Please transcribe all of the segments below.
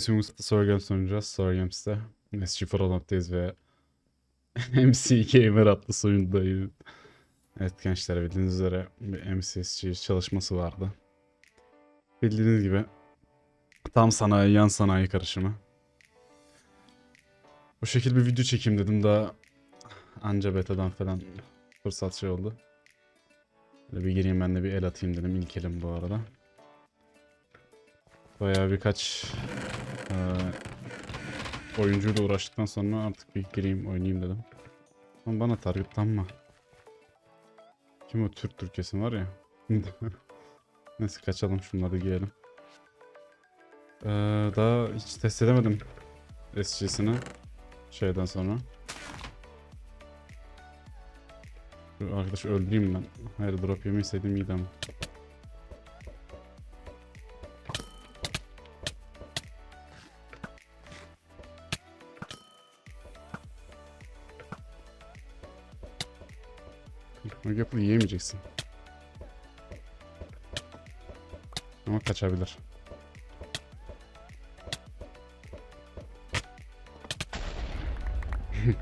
İsmimiz Sour Games oynayacağız. Sour Games'te SG Front'tayız ve MC Gamer adlı soyundayız. Evet gençler bildiğiniz üzere bir MCSG çalışması vardı. Bildiğiniz gibi tam sanayi yan sanayi karışımı. Bu şekilde bir video çekeyim dedim daha anca beta'dan falan fırsat şey oldu. Böyle bir gireyim ben de bir el atayım dedim ilk elim bu arada. Bayağı birkaç eee oyuncuyla uğraştıktan sonra artık bir gireyim oynayayım dedim. Ama bana targetlanma. Kim o Türk Türkesi var ya. Neyse kaçalım şunları giyelim. Eee, daha hiç test edemedim SG'sini şeyden sonra. Şu arkadaşı öldüreyim ben. Hayır drop yemeseydim iyiydi ama. Yapılı yiyemeyeceksin. Ama kaçabilir.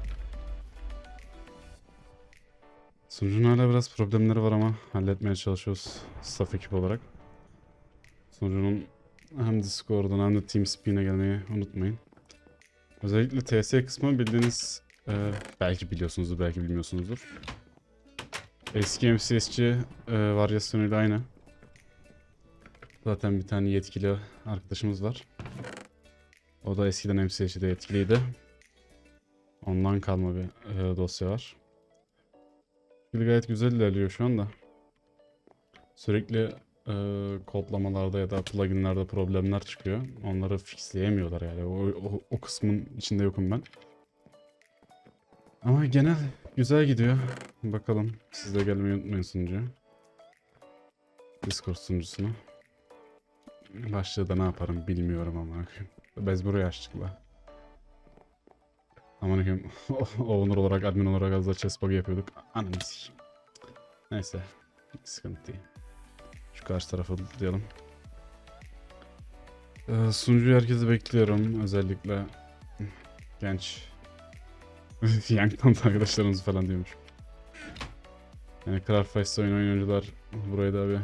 Sunucunun hala biraz problemleri var ama halletmeye çalışıyoruz staff ekip olarak. Sunucunun hem Discord'dan hem de TeamSpeak'ine gelmeyi unutmayın. Özellikle TS kısmı bildiğiniz e, belki biliyorsunuzdur belki bilmiyorsunuzdur. Eski MCSC e, varyasyonuyla aynı. Zaten bir tane yetkili arkadaşımız var. O da eskiden MCSC'de yetkiliydi. Ondan kalma bir e, dosya var. Skill gayet güzel ilerliyor şu anda. Sürekli e, kodlamalarda ya da pluginlerde problemler çıkıyor. Onları fixleyemiyorlar yani. O, o, o kısmın içinde yokum ben. Ama genel güzel gidiyor. Bakalım. Siz de gelmeyi unutmayın sunucuya. Discord sunucusuna. Başlığı da ne yaparım bilmiyorum ama. Biz burayı açtık la. Aman akım owner olarak admin olarak az da chess bug yapıyorduk. Ananı sikeyim. Neyse. Sıkıntı değil. Şu karşı tarafı diyelim. Ee, sunucuyu herkesi bekliyorum. Özellikle genç Yank'tan da arkadaşlarımız falan diyormuş. Yani Craftface'de oyun oyuncular burayı da bir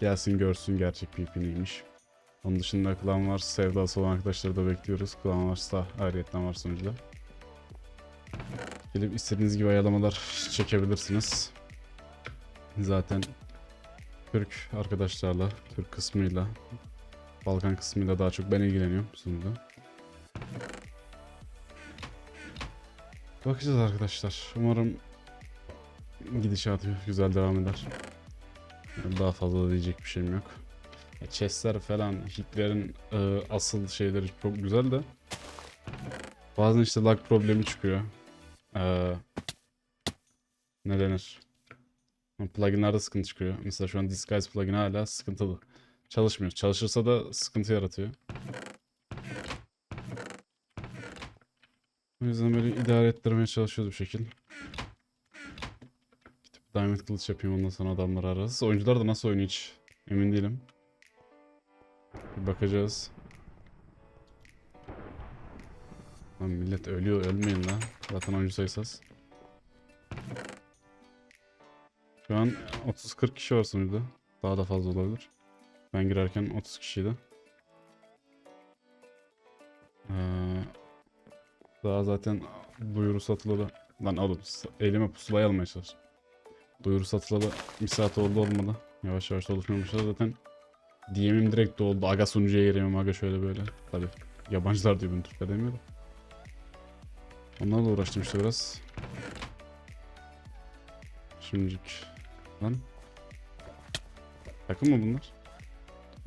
gelsin görsün gerçek PP neymiş. Onun dışında Clan Wars sevdası olan arkadaşları da bekliyoruz. Clan Wars'ta ayrıyetten var sunucuda. Gelip istediğiniz gibi ayarlamalar çekebilirsiniz. Zaten Türk arkadaşlarla, Türk kısmıyla, Balkan kısmıyla daha çok ben ilgileniyorum sunuda. Bakacağız arkadaşlar. Umarım gidişatı güzel devam eder. Daha fazla da diyecek bir şeyim yok. Ya Chest'ler falan, hitlerin e, asıl şeyleri çok güzel de bazen işte lag problemi çıkıyor. E, ne denir? Pluginlerde sıkıntı çıkıyor. Mesela şu an Disguise plugin hala sıkıntılı. Çalışmıyor. Çalışırsa da sıkıntı yaratıyor. O yüzden böyle idare ettirmeye çalışıyoruz bu şekil. Gidip Diamond kılıç yapayım ondan sonra adamları ararız. Oyuncular da nasıl oynuyor hiç emin değilim. Bir bakacağız. Lan millet ölüyor ölmeyin lan. Zaten oyuncu sayısı az. Şu an 30-40 kişi var sunucuda. Daha da fazla olabilir. Ben girerken 30 kişiydi. Daha zaten duyuru satılalı... Lan oğlum elime pusulayı almaya çalış. Duyuru satılalı bir saat oldu olmadı. Yavaş yavaş oluşmaya başladı zaten. DM'im direkt doldu. Aga sunucuya gireyim aga şöyle böyle. Tabi yabancılar diyor bunu Türkler demiyor da. Onlarla uğraştım işte biraz. Şimdilik. Lan. Takım mı bunlar?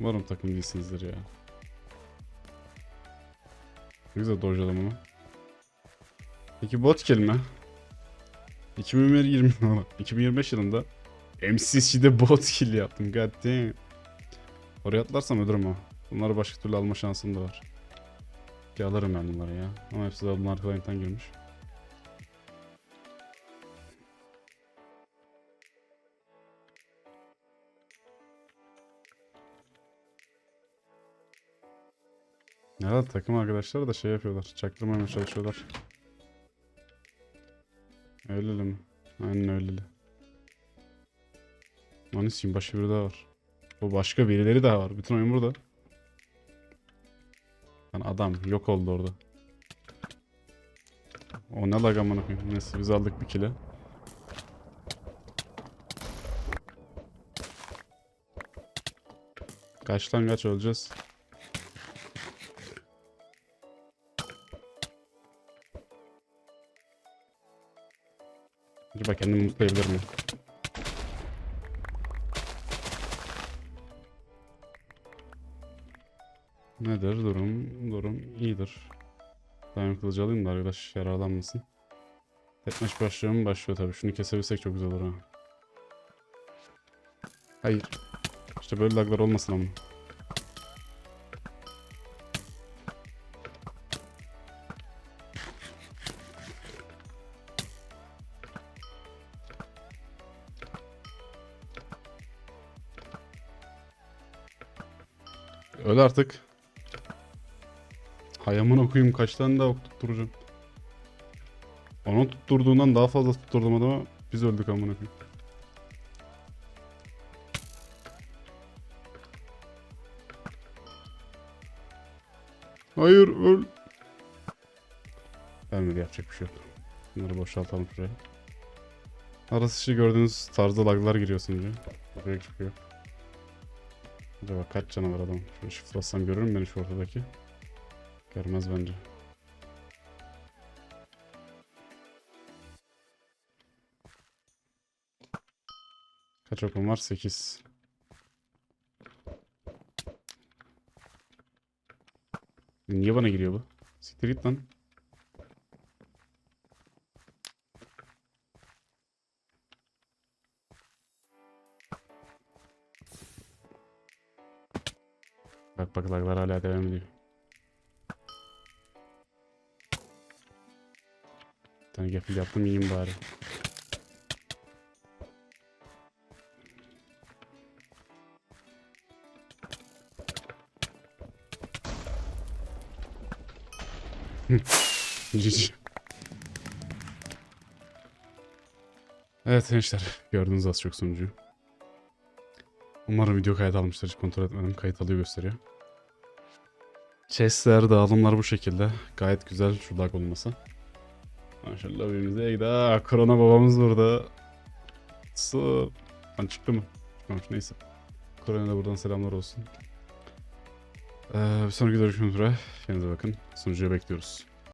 Umarım takım değilsinizdir ya. Güzel dojladım ama. Peki bot kill mi? 2020 2025 yılında MCC'de bot kill yaptım. God damn. Oraya atlarsam ölürüm ha. Bunları başka türlü alma şansım da var. Ki alırım ben bunları ya. Ama hepsi de bunlar client'tan girmiş. Ya takım arkadaşlar da şey yapıyorlar. Çaktırmamaya çalışıyorlar. Öyleli mi? Aynen öyleli. Lan isim başka biri daha var. Bu başka birileri daha var. Bütün oyun burada. Lan adam yok oldu orada. O ne lag amına koyayım. Neyse biz aldık bir kile. Kaç lan kaç öleceğiz. Acaba kendimi mutlayabilir miyim? Nedir durum? Durum iyidir. Daim kılıcı alayım da arkadaş yaralanmasın. Tekmaş başlıyor? Başlıyor tabii. Şunu kesebilsek çok güzel olur ha. Hayır. İşte böyle laglar olmasın ama. Öl artık. Hayamın okuyayım kaç tane daha ok tutturacağım. Onu tutturduğundan daha fazla tutturdum adama. Biz öldük amına koyayım. Hayır öl. Ölmedi yapacak bir şey yok. Bunları boşaltalım şuraya. Arası işi gördüğünüz tarzda laglar giriyor sunucuya. Buraya çıkıyor. Acaba kaç canavar adam? Shift bassam görür mü beni şu ortadaki? Görmez bence. Kaç okum var? 8. Niye bana giriyor bu? Siktir git lan. Bak laglar hala devam ediyor. Bir tane gafil yaptım yiyeyim bari. Evet gençler gördüğünüz az çok sonucu. Umarım video kayıt almıştır. Hiç kontrol etmedim. Kayıt alıyor gösteriyor. Chestler, dağılımlar bu şekilde. Gayet güzel şu lag olması. Maşallah evimize gidelim. Korona babamız burada. Su. Lan çıktı mı? Çıkmamış neyse. Korona da buradan selamlar olsun. Ee, bir sonraki görüşmek üzere. Kendinize bakın. Sunucuya bekliyoruz.